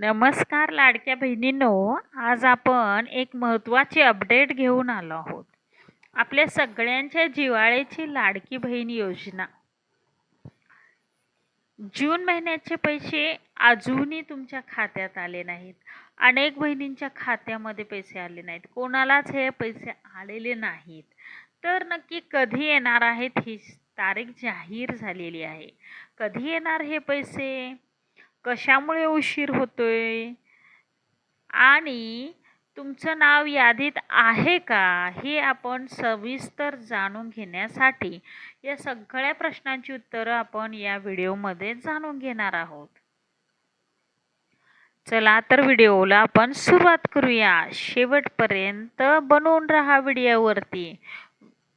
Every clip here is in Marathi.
नमस्कार लाडक्या बहिणींनो आज आपण एक महत्त्वाची अपडेट घेऊन आलो आहोत. आपल्या सगळ्यांच्या जिव्हाळ्याची लाडकी बहीण योजना. जून महिन्याचे पैसे अजूनही तुमच्या खात्यात आले नाहीत. अनेक बहिणींच्या खात्यामध्ये पैसे आले नाहीत. कोणालाच हे पैसे आलेले नाहीत. तर नक्की कधी येणार आहेत? ही तारीख जाहीर झालेली आहे. कधी येणार हे पैसे? कशामुळे उशीर होतोय? आणि तुमचं नाव यादीत आहे का? हे आपण सविस्तर जाणून घेण्यासाठी या सगळ्या प्रश्नांची उत्तरं आपण या व्हिडिओमध्ये जाणून घेणार आहोत. चला तर व्हिडिओला आपण सुरुवात करूया. शेवटपर्यंत बनवून राहा व्हिडिओवरती.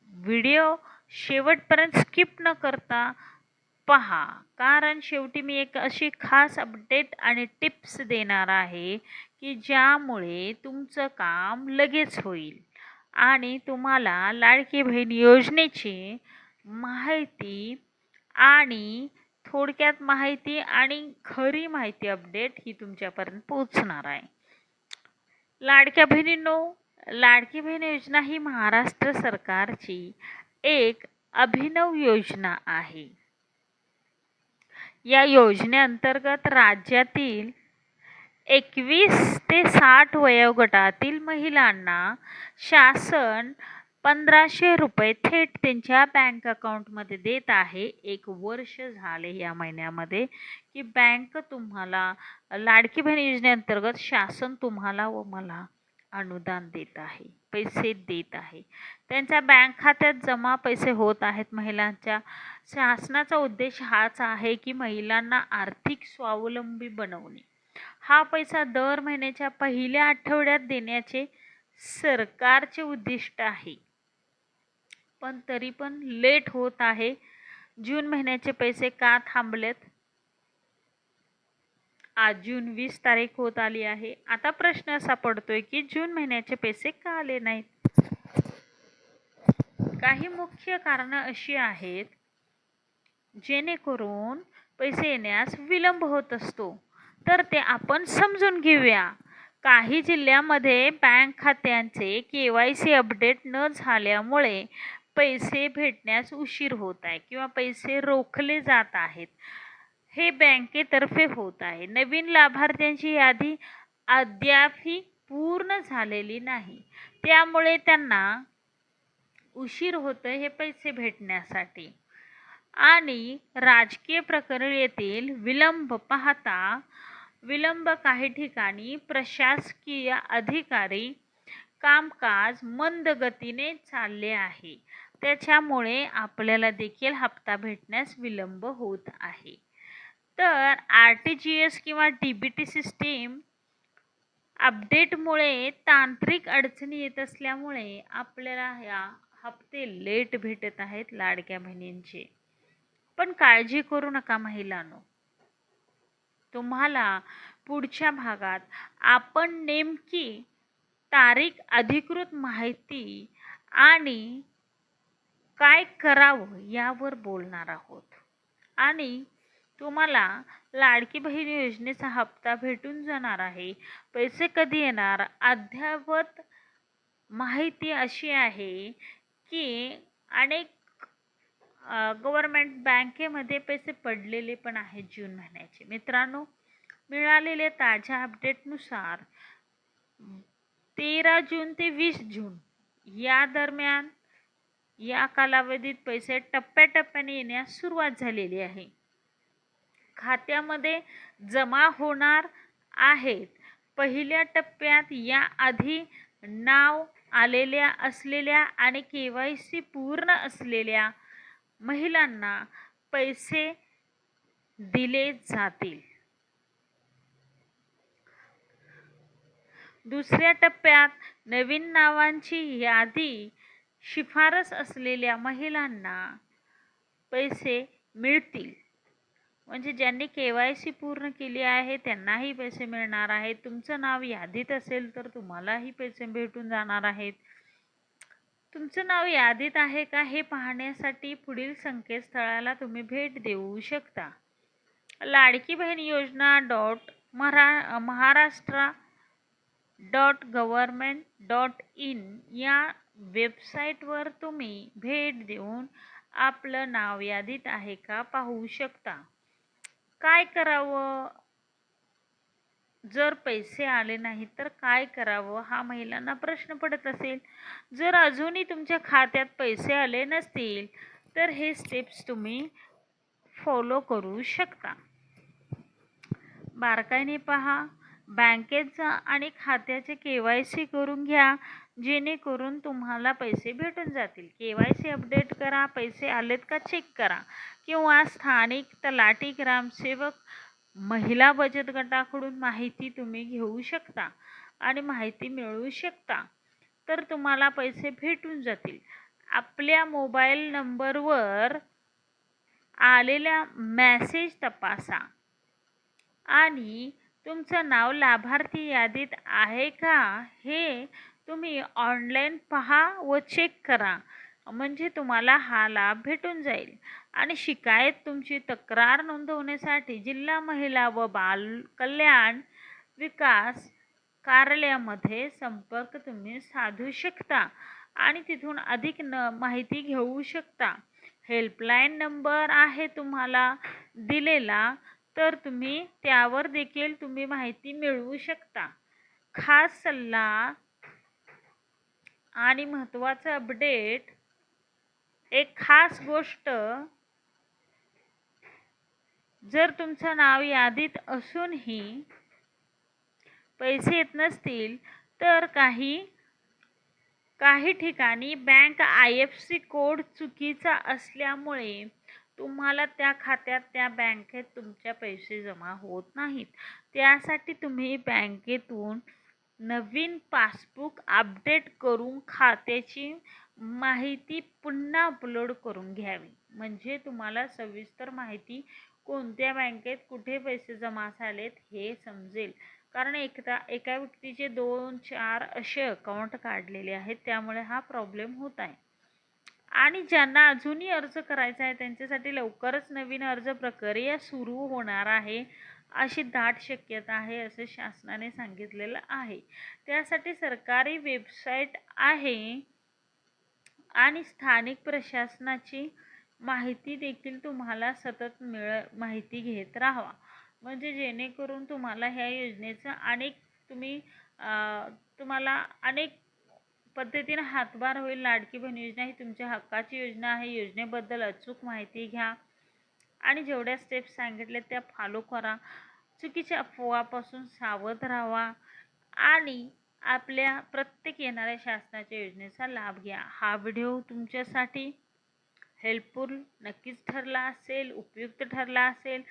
व्हिडिओ शेवटपर्यंत स्किप न करता पहा. कारण शेवटी मी एक अशी खास अपडेट आणि टिप्स देणार आहे की ज्यामुळे तुमचं काम लगेच होईल. आणि तुम्हाला लाडकी बहीण योजनेची माहिती आणि थोडक्यात माहिती आणि खरी माहिती अपडेट ही तुमच्यापर्यंत पोहोचणार आहे. लाडक्या बहिणींनो लाडकी बहीण योजना ही महाराष्ट्र सरकारची एक अभिनव योजना आहे. या योजनेअंतर्गत राज्यातील एकवीस ते साठ वयोगटातील महिलांना शासन पंधराशे रुपये थेट त्यांच्या बँक अकाउंटमध्ये देत आहे. एक वर्ष झाले या महिन्यामध्ये की बँक तुम्हाला लाडकी बहीण योजनेअंतर्गत शासन तुम्हाला व मला अनुदान देत आहे पैसे देत आहे. त्यांच्या बँक खात्यात जमा पैसे होत आहेत. महिलांच्या शासनाचा उद्देश हाच आहे की महिलांना आर्थिक स्वावलंबी बनवणे. हा पैसा दर महिन्याच्या पहिल्या आठवड्यात देण्याचे सरकारचे उद्दिष्ट आहे. पण तरी पण लेट होत आहे. जून महिन्याचे पैसे का थांबलेत? आज जून वीस तारीख होत आली आहे. आता प्रश्न असा पडतोय की जून महिन्याचे पैसे का आले नाहीत? काही मुख्य कारण अशी आहेत जेणेकरून पैसे येण्यास विलंब होत असतो. तर ते आपण समजून घेऊया. काही जिल्ह्यामध्ये बँक खात्यांचे के वाय सी अपडेट न झाल्यामुळे पैसे भेटण्यास उशीर होत आहे किंवा पैसे रोखले जात आहेत. हे बँकेतर्फे होत आहे. नवीन लाभार्थ्यांची यादी अद्यापही पूर्ण झालेली नाही. त्यामुळे त्यांना उशीर होतं हे पैसे भेटण्यासाठी. आणि राजकीय प्रक्रियेतील विलंब पाहता विलंब काही ठिकाणी प्रशासकीय अधिकारी कामकाज मंद गतीने चालले आहे. त्याच्यामुळे आपल्याला देखील हप्ता भेटण्यास विलंब होत आहे. तर आर टी जी एस किंवा डी बी टी सिस्टीम अपडेटमुळे तांत्रिक अडचणी येत असल्यामुळे आपल्याला या हप्ते लेट भेटत आहेत लाडक्या बहिणींचे. पण काळजी करू नका महिलांनो. तुम्हाला पुढच्या भागात आपण नेमकी तारीख अधिकृत माहिती आणि काय करावं यावर बोलणार आहोत. आणि तुम्हाला लाडकी बहीण योजनेचा हप्ता भेटून जाणार आहे. पैसे कधी येणार? अद्यावत माहिती अशी आहे की अनेक गव्हर्मेंट बँकेमध्ये पैसे पडलेले पण आहेत जून महिन्याचे. मित्रांनो मिळालेले ताज्या अपडेटनुसार तेरा जून ते वीस जून या दरम्यान या कालावधीत पैसे टप्प्याटप्प्याने येण्यास सुरुवात झालेली आहे. खात्यामध्ये जमा होणार आहेत. पहिल्या टप्प्यात या आधी नाव आलेल्या असलेल्या आणि के वाय सी पूर्ण असलेल्या महिलांना पैसे दिले जातील. दुसऱ्या टप्प्यात नवीन नावांची यादी शिफारस असलेल्या महिलांना पैसे मिळतील. म्हणजे ज्यांनी के वाय सी पूर्ण केली आहे त्यांनाही पैसे मिळणार आहेत. तुमचं नाव यादीत असेल तर तुम्हालाही पैसे भेटून जाणार आहेत. तुमचं नाव यादीत आहे का हे पाहण्यासाठी पुढील संकेतस्थळाला तुम्ही भेट देऊ शकता. लाडकी बहीण योजना डॉट मरा Maharashtra dot government dot in या वेबसाईटवर तुम्ही भेट देऊन आपलं नाव यादीत आहे का पाहू शकता. काय करावं? जर पैसे आले नाहीत तर काय करावं? हा महिलांना प्रश्न पडत असेल. जर अजूनही तुमच्या खात्यात पैसे आले नसतील तर हे स्टेप्स तुम्ही फॉलो करू शकता. बारकाईने पहा. बँकेत जा आणि खात्याचे के वाय सी करून घ्या. जेणेकरून तुम्हाला पैसे भेटून जातील. के वाय सी अपडेट करा पैसे आलेत का चेक करा. किंवा स्थानिक तलाठी ग्रामसेवक महिला बचत गटाकडून माहिती तुम्ही घेऊ शकता आणि माहिती मिळवू शकता. तर तुम्हाला पैसे भेटून जातील. आपल्या मोबाईल नंबरवर आलेला मॅसेज तपासा. आणि तुमचं नाव लाभार्थी यादीत आहे का? हे तुम्ही ऑनलाईन पहा व चेक करा. म्हणजे तुम्हाला हा लाभ भेटून जाईल. आणि शिकायत तुमची तक्रार नोंदवण्यासाठी जिल्हा महिला व बाल कल्याण विकास कार्यालयामध्ये संपर्क तुम्ही साधू शकता आणि तिथून अधिक न माहिती घेऊ शकता. हेल्पलाईन नंबर आहे तुम्हाला दिलेला तर तुम्ही त्यावर देखील तुम्ही माहिती मिळवू शकता. खास सल्ला आणि महत्त्वाचं अपडेट एक खास गोष्ट जर तुमचं नाव यादीत असूनही पैसे येत नसतील तर काही काही ठिकाणी bank I F C code चुकीचा असल्यामुळे तुम्हाला त्या खात्यात त्या बँकेत तुमच्या पैसे जमा होत नाहीत. त्यासाठी तुम्ही बँकेतून नवीन पासबुक अपडेट करून खात्याची माहिती पुन्हा अपलोड करून घ्यावी. म्हणजे तुम्हाला सविस्तर माहिती कोणत्या बँकेत कुठे पैसे जमा झालेत हे समजेल. कारण एकदा एका व्यक्तीचे दोन चार असे अकाउंट काढलेले आहेत त्यामुळे हा प्रॉब्लेम होत आहे. आणि ज्यांना अजूनही अर्ज करायचा आहे त्यांच्यासाठी लवकरच नवीन अर्ज प्रक्रिया सुरू होणार आहे. अशी दाट शक्यता आहे असं शासनाने सांगितलेलं आहे. त्यासाठी सरकारी वेबसाईट आहे आणि स्थानिक प्रशासनाची माहिती देखील तुम्हाला सतत मिळ माहिती घेत राहावा. म्हणजे जेणेकरून तुम्हाला ह्या योजनेचं अनेक तुम्ही तुम्हाला अनेक पद्धतीनं हातभार होईल. लाडकी बहीण योजना ही तुमच्या हक्काची योजना आहे. योजनेबद्दल अचूक माहिती घ्या. आणि जेवढ्या स्टेप्स सांगितले त्या फॉलो करा. चुकीच्या अफवापासून सावध राहा आणि आपल्या प्रत्येक येणाऱ्या शासनाच्या योजनेचा लाभ घ्या. हा व्हिडिओ तुमच्यासाठी हेल्पफुल नक्कीच ठरला असेल उपयुक्त ठरला असेल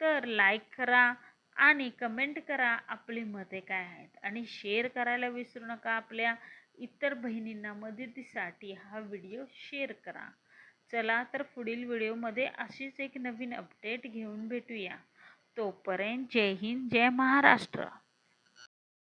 तर लाईक करा आणि कमेंट करा आपली मते काय आहेत. आणि शेअर करायला विसरू नका आपल्या इतर बहिणींना मदतीसाठी हा व्हिडिओ शेअर करा. चला तर पुढील व्हिडिओमध्ये अशीच एक नवीन अपडेट घेऊन भेटूया. तोपर्यंत जय हिंद जय महाराष्ट्र.